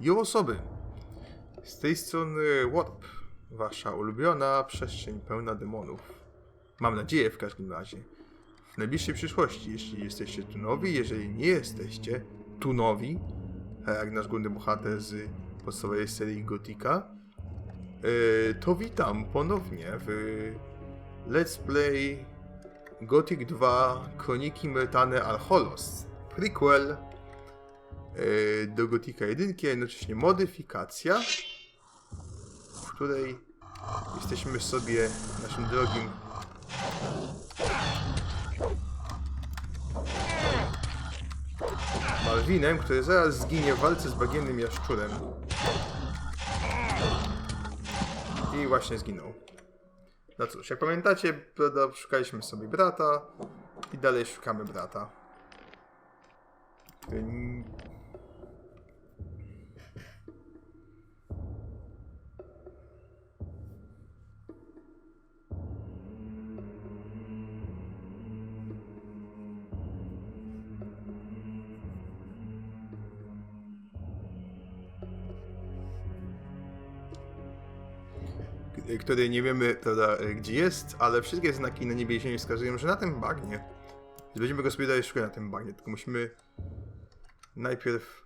Jo osoby! Z tej strony Warp, wasza ulubiona przestrzeń pełna demonów. Mam nadzieję w każdym razie. W najbliższej przyszłości, jeśli jesteście tu nowi, jeżeli nie jesteście tu nowi, tak jak nasz główny bohater z podstawowej serii Gotika, yy, to witam ponownie w Let's Play Gothic 2 Kroniki Myrtane Alcholos. Prequel do Gotika 1, a jednocześnie modyfikacja, w której jesteśmy sobie naszym drogim Malwinem, który zaraz zginie w walce z bagiennym jaszczurem. I właśnie zginął. No cóż, jak pamiętacie, szukaliśmy sobie brata i dalej szukamy brata. Który nie wiemy, prawda, gdzie jest, ale wszystkie znaki na niebie ziemi wskazują, że na tym bagnie. Więc Będziemy go sobie dalej szukać na tym bagnie, tylko musimy najpierw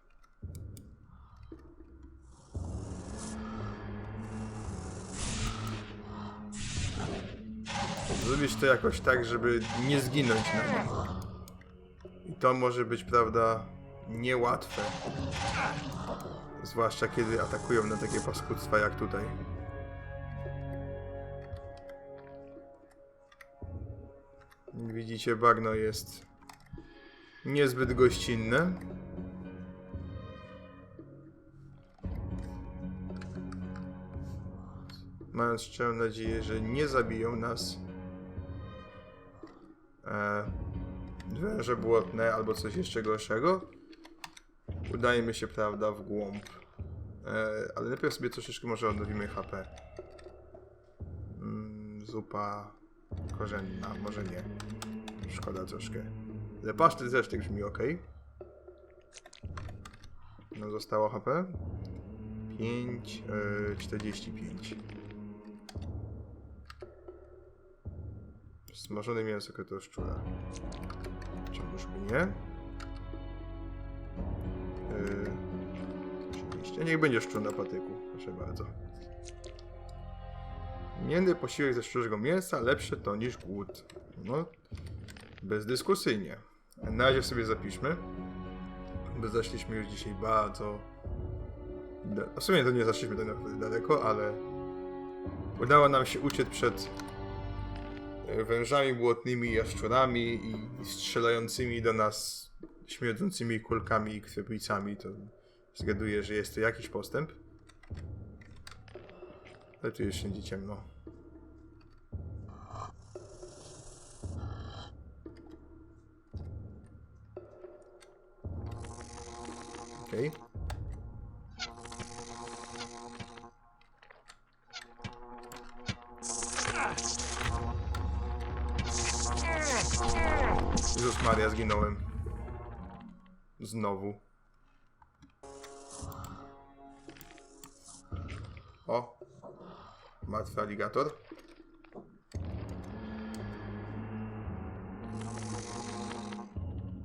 zrobić to jakoś tak, żeby nie zginąć na nim. I to może być, prawda, niełatwe. Zwłaszcza kiedy atakują na takie paskudztwa jak tutaj. Widzicie, bagno jest niezbyt gościnne. Mając szczerą nadzieję, że nie zabiją nas e, węże błotne albo coś jeszcze gorszego, udajmy się, prawda, w głąb. E, ale najpierw sobie troszeczkę może odnowimy HP. Mm, zupa korzenna, może nie. Szkoda troszkę. Ale pasztet zresztą brzmi ok. No zostało HP. 5, yy, 45. Smażone mięso to szczura. Czemuż by nie? Yy, 30. Niech będzie szczur na patyku. Proszę bardzo. Mienny posiłek ze szczurzego mięsa lepszy to niż głód. No, bezdyskusyjnie. Na razie sobie zapiszmy, bo zaszliśmy już dzisiaj bardzo... W sumie to nie zaszliśmy tak naprawdę daleko, ale udało nam się uciec przed e, wężami błotnymi, jaszczurami i strzelającymi do nas śmierdzącymi kulkami i krwiopijcami. To zgaduję, że jest to jakiś postęp. Ale tu jeszcze nie ciemno. Okej. Jezus Maria, zginąłem. Znowu. O! Martwy aligator.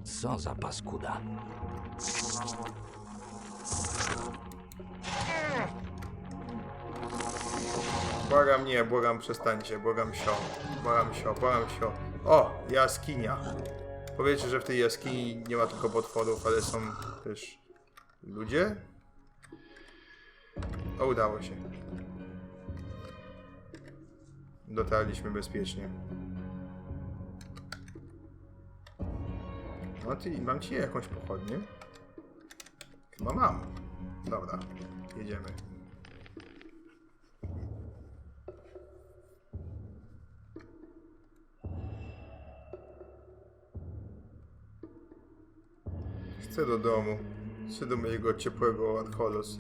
Co za paskuda. Błagam nie, błagam przestańcie, błagam sio, błagam sio, błagam sio. O, jaskinia. Powiecie, że w tej jaskini nie ma tylko potworów, ale są też ludzie? O, udało się. Dotarliśmy bezpiecznie. No ty, mam ci jakąś pochodnię? Chyba mam. Dobra, jedziemy. Chcę do domu. Chcę do mojego ciepłego Adholos.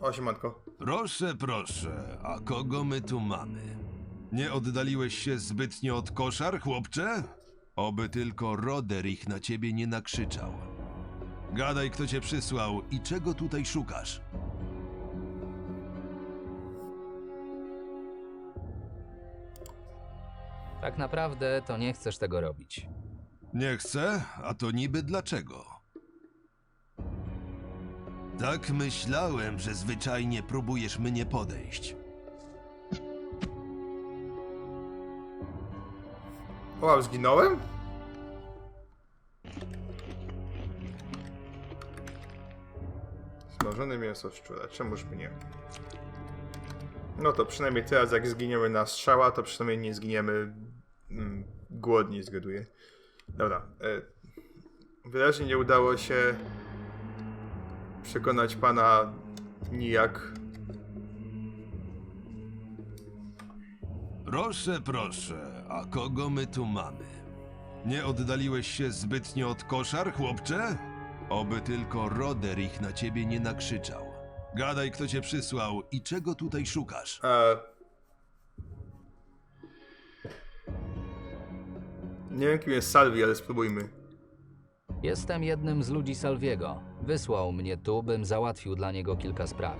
O, siemanko. Proszę, proszę, a kogo my tu mamy? Nie oddaliłeś się zbytnio od koszar, chłopcze? Oby tylko Roderich na ciebie nie nakrzyczał. Gadaj, kto cię przysłał i czego tutaj szukasz. Tak naprawdę to nie chcesz tego robić. Nie chcę, a to niby dlaczego? Tak myślałem, że zwyczajnie próbujesz mnie podejść. O, zginąłem? Smażone mięso szczura, czemuż by nie? No to przynajmniej teraz jak zginiemy na strzała, to przynajmniej nie zginiemy mm, głodni, zgaduję. Dobra. E, wyraźnie nie udało się przekonać pana nijak. Proszę, proszę, a kogo my tu mamy? Nie oddaliłeś się zbytnio od koszar, chłopcze? Oby tylko Roderich na ciebie nie nakrzyczał. Gadaj, kto cię przysłał i czego tutaj szukasz. E, nie wiem kim jest Salvi, ale spróbujmy. Jestem jednym z ludzi Salviego. Wysłał mnie tu, bym załatwił dla niego kilka spraw.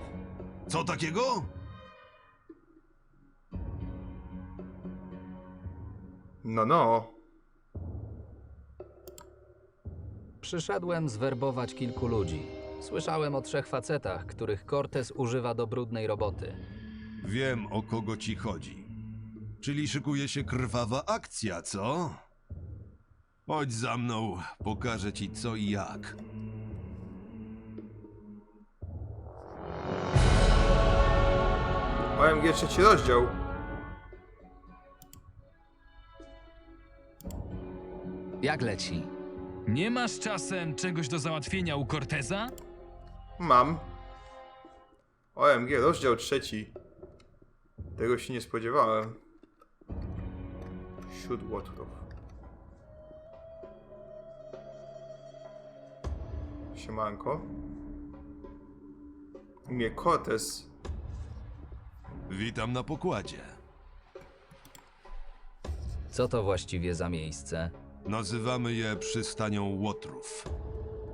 Co takiego? No, no. Przyszedłem zwerbować kilku ludzi. Słyszałem o trzech facetach, których Cortez używa do brudnej roboty. Wiem, o kogo ci chodzi. Czyli szykuje się krwawa akcja, co? Chodź za mną, pokażę ci co i jak. OMG trzeci rozdział. Jak leci? Nie masz czasem czegoś do załatwienia u Corteza? Mam. OMG, rozdział trzeci. Tego się nie spodziewałem. Siód łotrów. Siemanko. Imię Cortez. Witam na pokładzie. Co to właściwie za miejsce? Nazywamy je przystanią łotrów.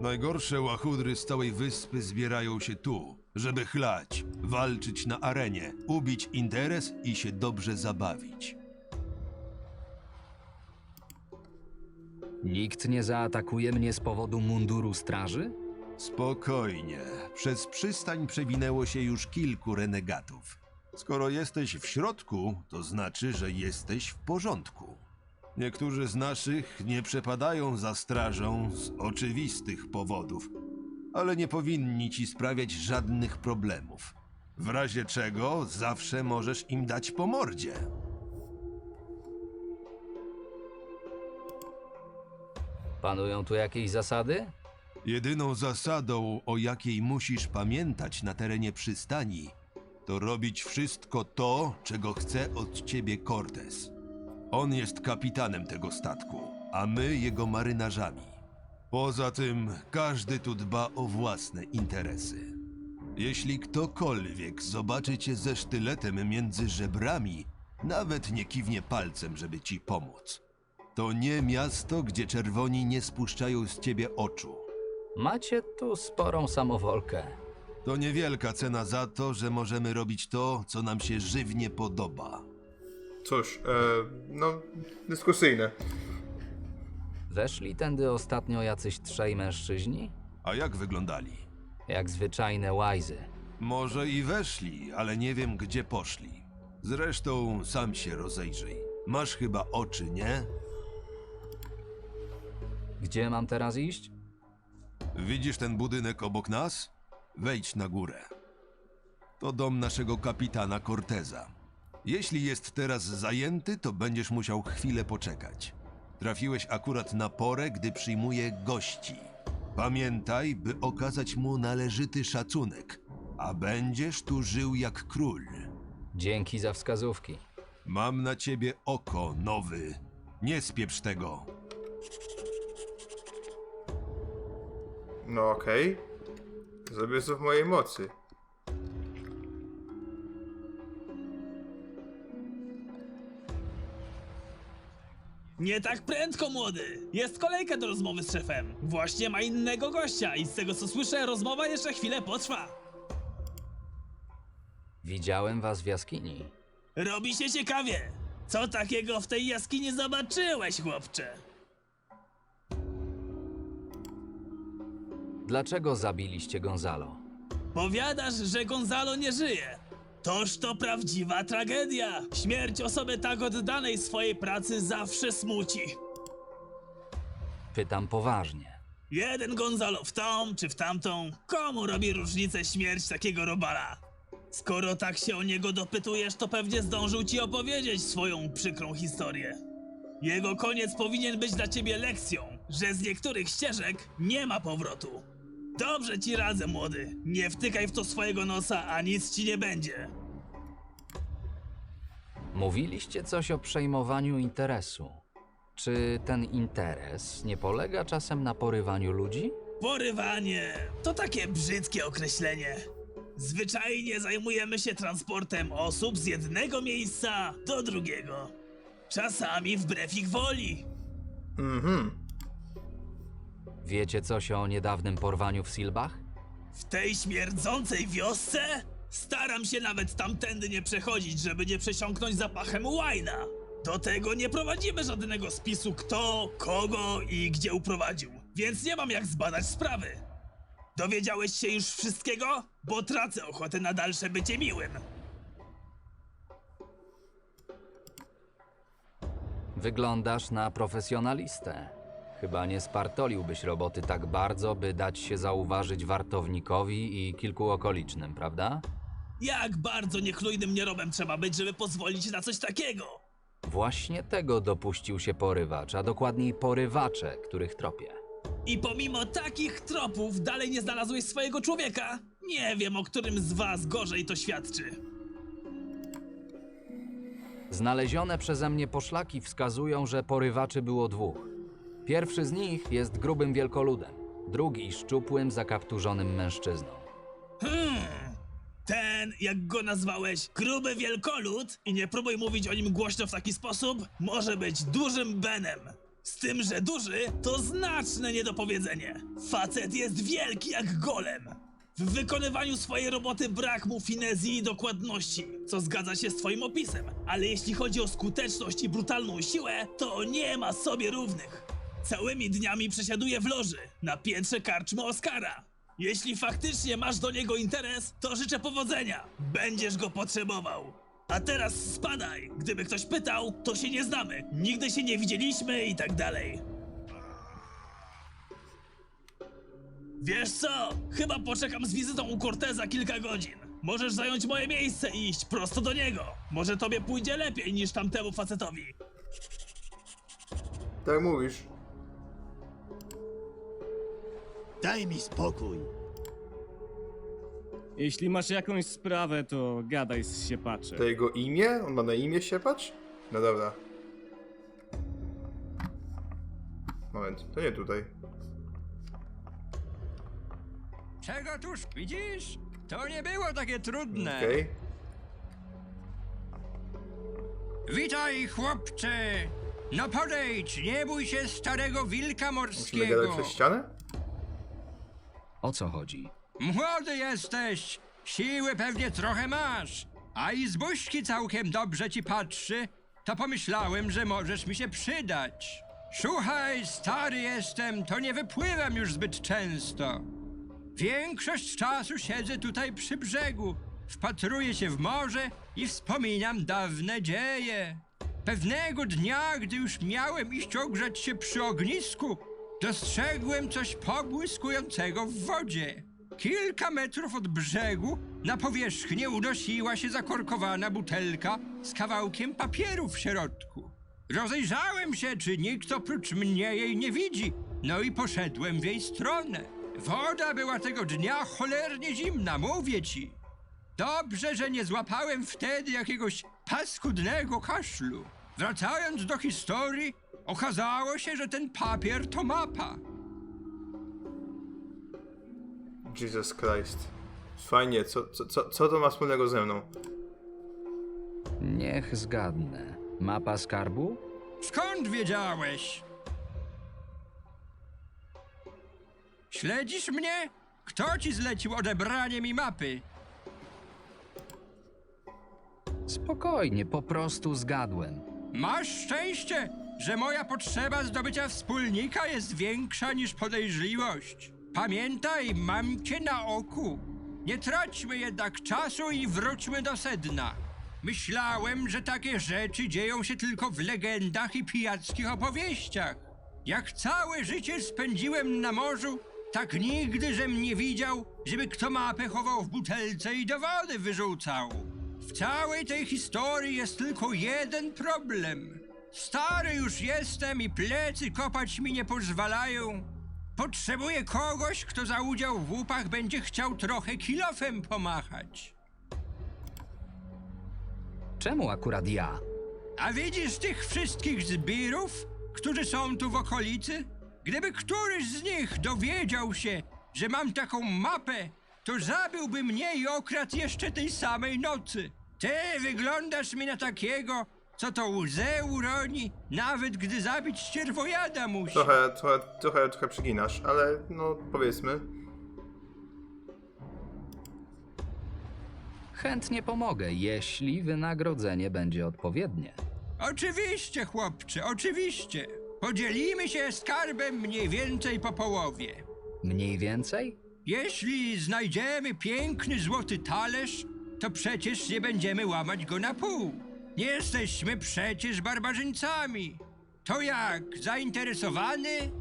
Najgorsze łachudry z całej wyspy zbierają się tu, żeby chlać, walczyć na arenie, ubić interes i się dobrze zabawić. Nikt nie zaatakuje mnie z powodu munduru straży? Spokojnie. Przez przystań przewinęło się już kilku renegatów. Skoro jesteś w środku, to znaczy, że jesteś w porządku. Niektórzy z naszych nie przepadają za strażą z oczywistych powodów, ale nie powinni ci sprawiać żadnych problemów. W razie czego zawsze możesz im dać po mordzie. Panują tu jakieś zasady? Jedyną zasadą, o jakiej musisz pamiętać na terenie przystani, to robić wszystko to, czego chce od ciebie Cortez. On jest kapitanem tego statku, a my jego marynarzami. Poza tym, każdy tu dba o własne interesy. Jeśli ktokolwiek zobaczy cię ze sztyletem między żebrami, nawet nie kiwnie palcem, żeby ci pomóc. To nie miasto, gdzie czerwoni nie spuszczają z ciebie oczu. Macie tu sporą samowolkę. To niewielka cena za to, że możemy robić to, co nam się żywnie podoba. Cóż, e, no, dyskusyjne. Weszli tędy ostatnio jacyś trzej mężczyźni? A jak wyglądali? Jak zwyczajne łajzy. Może i weszli, ale nie wiem, gdzie poszli. Zresztą sam się rozejrzyj. Masz chyba oczy, nie? Gdzie mam teraz iść? Widzisz ten budynek obok nas? Wejdź na górę. To dom naszego kapitana Corteza. Jeśli jest teraz zajęty, to będziesz musiał chwilę poczekać. Trafiłeś akurat na porę, gdy przyjmuje gości. Pamiętaj, by okazać mu należyty szacunek, a będziesz tu żył jak król. Dzięki za wskazówki. Mam na ciebie oko, nowy. Nie spieprz tego. No okej. Zrobię co w mojej mocy. Nie tak prędko, młody! Jest kolejka do rozmowy z szefem. Właśnie ma innego gościa i z tego co słyszę, rozmowa jeszcze chwilę potrwa. Widziałem was w jaskini. Robi się ciekawie. Co takiego w tej jaskini zobaczyłeś, chłopcze? Dlaczego zabiliście Gonzalo? Powiadasz, że Gonzalo nie żyje. Toż to prawdziwa tragedia. Śmierć osoby tak oddanej swojej pracy zawsze smuci. Pytam poważnie. Jeden Gonzalo w tą czy w tamtą, komu robi różnicę śmierć takiego robala? Skoro tak się o niego dopytujesz, to pewnie zdążył ci opowiedzieć swoją przykrą historię. Jego koniec powinien być dla ciebie lekcją, że z niektórych ścieżek nie ma powrotu. Dobrze ci radzę, młody. Nie wtykaj w to swojego nosa, a nic ci nie będzie. Mówiliście coś o przejmowaniu interesu. Czy ten interes nie polega czasem na porywaniu ludzi? Porywanie to takie brzydkie określenie. Zwyczajnie zajmujemy się transportem osób z jednego miejsca do drugiego. Czasami wbrew ich woli. Mhm. Wiecie coś o niedawnym porwaniu w Silbach? W tej śmierdzącej wiosce staram się nawet tamtędy nie przechodzić, żeby nie przesiąknąć zapachem łajna. Do tego nie prowadzimy żadnego spisu kto, kogo i gdzie uprowadził, więc nie mam jak zbadać sprawy. Dowiedziałeś się już wszystkiego? Bo tracę ochotę na dalsze bycie miłym. Wyglądasz na profesjonalistę. Chyba nie spartoliłbyś roboty tak bardzo, by dać się zauważyć wartownikowi i kilku okolicznym, prawda? Jak bardzo niechlujnym nierobem trzeba być, żeby pozwolić na coś takiego? Właśnie tego dopuścił się porywacz, a dokładniej porywacze, których tropię. I pomimo takich tropów dalej nie znalazłeś swojego człowieka? Nie wiem, o którym z was gorzej to świadczy. Znalezione przeze mnie poszlaki wskazują, że porywaczy było dwóch. Pierwszy z nich jest grubym wielkoludem, drugi szczupłym, zakapturzonym mężczyzną. Hmm. Ten, jak go nazwałeś, gruby wielkolud i nie próbuj mówić o nim głośno w taki sposób, może być dużym Benem. Z tym, że duży to znaczne niedopowiedzenie. Facet jest wielki jak golem. W wykonywaniu swojej roboty brak mu finezji i dokładności, co zgadza się z twoim opisem. Ale jeśli chodzi o skuteczność i brutalną siłę, to nie ma sobie równych. Całymi dniami przesiaduje w loży, na piętrze karczmy Oscara. Jeśli faktycznie masz do niego interes, to życzę powodzenia. Będziesz go potrzebował. A teraz spadaj. Gdyby ktoś pytał, to się nie znamy. Nigdy się nie widzieliśmy i tak dalej. Wiesz co? Chyba poczekam z wizytą u Corteza kilka godzin. Możesz zająć moje miejsce i iść prosto do niego. Może tobie pójdzie lepiej niż tamtemu facetowi. Tak mówisz. Daj mi spokój. Jeśli masz jakąś sprawę, to gadaj z siepaczem. To jego imię? On ma na imię siepacz? No dobra. Moment, to nie tutaj. Czego tuż widzisz? To nie było takie trudne. Okej. Witaj, chłopcze! No podejdź, nie bój się starego wilka Musimy gadać morskiego. przez ścianę? O co chodzi? Młody jesteś, siły pewnie trochę masz, a i z buźki całkiem dobrze ci patrzy, to pomyślałem, że możesz mi się przydać. Słuchaj, stary jestem, to nie wypływam już zbyt często. Większość czasu siedzę tutaj przy brzegu, wpatruję się w morze i wspominam dawne dzieje. Pewnego dnia, gdy już miałem iść ogrzać się przy ognisku, dostrzegłem coś pobłyskującego w wodzie. Kilka metrów od brzegu na powierzchnię unosiła się zakorkowana butelka z kawałkiem papieru w środku. Rozejrzałem się, czy nikt oprócz mnie jej nie widzi, no i poszedłem w jej stronę. Woda była tego dnia cholernie zimna, mówię ci. Dobrze, że nie złapałem wtedy jakiegoś paskudnego kaszlu. Wracając do historii, okazało się, że ten papier to mapa. Jesus Christ. Fajnie, co, co, co, co to ma wspólnego ze mną? Niech zgadnę. Mapa skarbu? Skąd Skąd wiedziałeś? Śledzisz mnie? Kto ci zlecił odebranie mi mapy? Spokojnie, po prostu zgadłem. Masz szczęście, że moja potrzeba zdobycia wspólnika jest większa niż podejrzliwość. Pamiętaj, mam cię na oku. Nie traćmy jednak czasu i wróćmy do sedna. Myślałem, że takie rzeczy dzieją się tylko w legendach i pijackich opowieściach. Jak całe życie spędziłem na morzu, tak nigdy żem nie widział, żeby kto mapę chował w butelce i do wody wyrzucał. W całej tej historii jest tylko jeden problem. Stary już jestem i plecy kopać mi nie pozwalają. Potrzebuję kogoś, kto za udział w łupach będzie chciał trochę kilofem pomachać. Czemu akurat ja? A widzisz tych wszystkich zbirów, którzy są tu w okolicy? Gdyby któryś z nich dowiedział się, że mam taką mapę, to zabiłby mnie i okradł jeszcze tej samej nocy. Ty wyglądasz mi na takiego, co to łzę uroni, nawet gdy zabić ścierwojada musi. Trochę, trochę, trochę, trochę przyginasz, ale no powiedzmy. Chętnie pomogę, jeśli wynagrodzenie będzie odpowiednie. Oczywiście, chłopcze, oczywiście. Podzielimy się skarbem mniej więcej po połowie. Mniej więcej? Jeśli znajdziemy piękny złoty talerz, to przecież nie będziemy łamać go na pół. Nie jesteśmy przecież barbarzyńcami. To jak, zainteresowany?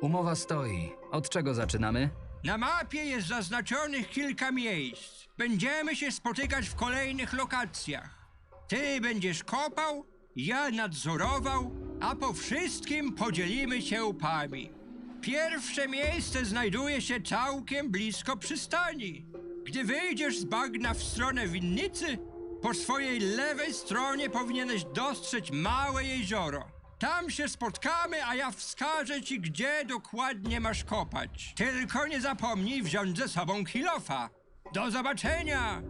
Umowa stoi. Od czego zaczynamy? Na mapie jest zaznaczonych kilka miejsc. Będziemy się spotykać w kolejnych lokacjach. Ty będziesz kopał, ja nadzorował, a po wszystkim podzielimy się łupami. Pierwsze miejsce znajduje się całkiem blisko przystani. Gdy wyjdziesz z bagna w stronę winnicy, po swojej lewej stronie powinieneś dostrzec małe jezioro. Tam się spotkamy, a ja wskażę ci, gdzie dokładnie masz kopać. Tylko nie zapomnij wziąć ze sobą kilofa. Do zobaczenia!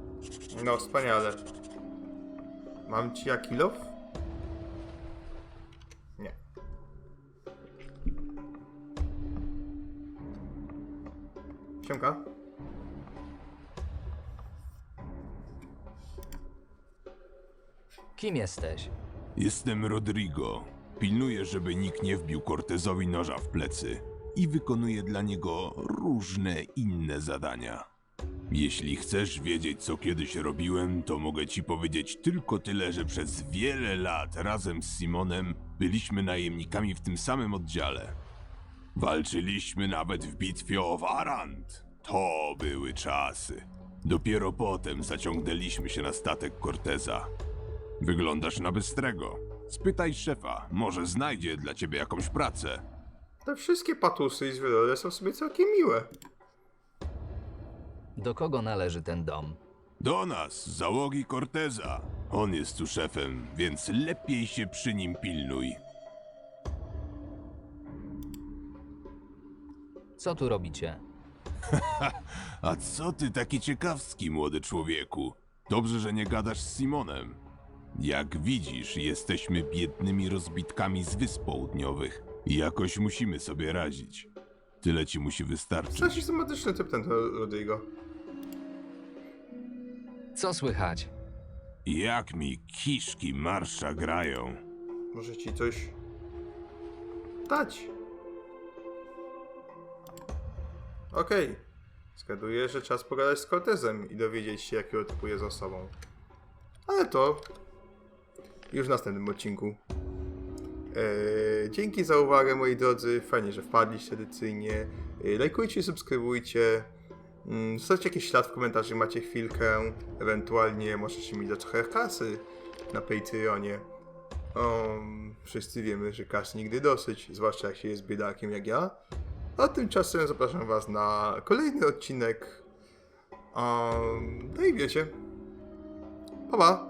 No, wspaniale. Mam ci jakilow? Nie. Siemka. Kim jesteś? Jestem Rodrigo. Pilnuję, żeby nikt nie wbił Cortezowi noża w plecy i wykonuję dla niego różne inne zadania. Jeśli chcesz wiedzieć, co kiedyś robiłem, to mogę ci powiedzieć tylko tyle, że przez wiele lat razem z Simonem byliśmy najemnikami w tym samym oddziale. Walczyliśmy nawet w bitwie o Warant. To były czasy. Dopiero potem zaciągnęliśmy się na statek Corteza. Wyglądasz na bystrego. Spytaj szefa, może znajdzie dla ciebie jakąś pracę. Te wszystkie patusy i zwierzę są sobie całkiem miłe. Do kogo należy ten dom? Do nas, załogi Corteza. On jest tu szefem, więc lepiej się przy nim pilnuj. Co tu robicie? A co ty taki ciekawski, młody człowieku? Dobrze, że nie gadasz z Simonem. Jak widzisz, jesteśmy biednymi rozbitkami z Wysp Południowych. I jakoś musimy sobie radzić. Tyle ci musi wystarczyć. Strasznie sympatyczny typ ten Rodrigo. Co słychać? Jak mi kiszki marsza grają. Może ci coś dać. Okej. Zgaduję, że czas pogadać z Cortezem i dowiedzieć się, jakiego typu jest osobą. Ale to już w następnym odcinku. Eee, dzięki za uwagę, moi drodzy. Fajnie, że wpadliście tradycyjnie. Eee, lajkujcie, subskrybujcie. Mm, Zostawcie jakiś ślad w komentarzu, macie chwilkę. Ewentualnie możecie mi dać trochę kasy na Patreonie. Um, wszyscy wiemy, że kas nigdy dosyć, zwłaszcza jak się jest biedakiem jak ja. A tymczasem zapraszam Was na kolejny odcinek. Um, no i wiecie. Pa, pa.